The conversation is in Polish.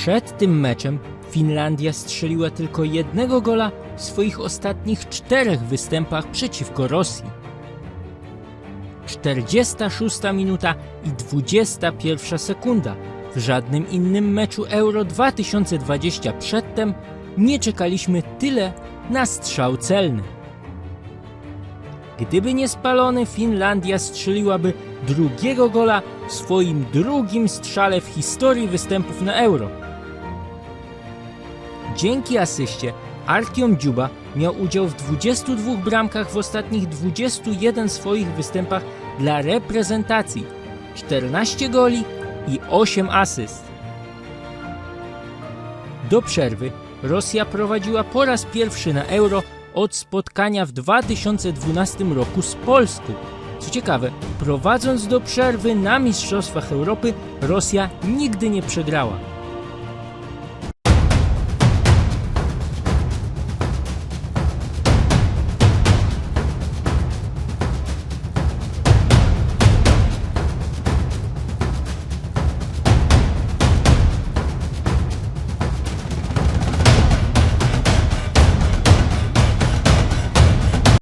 Przed tym meczem Finlandia strzeliła tylko jednego gola w swoich ostatnich czterech występach przeciwko Rosji. 46 minuta i 21 sekunda. W żadnym innym meczu Euro 2020 przedtem nie czekaliśmy tyle na strzał celny. Gdyby nie spalony, Finlandia strzeliłaby drugiego gola w swoim drugim strzale w historii występów na Euro. Dzięki asyście Artiom Dziuba miał udział w 22 bramkach w ostatnich 21 swoich występach dla reprezentacji, 14 goli i 8 asyst. Do przerwy Rosja prowadziła po raz pierwszy na Euro od spotkania w 2012 roku z Polską. Co ciekawe, prowadząc do przerwy na Mistrzostwach Europy, Rosja nigdy nie przegrała.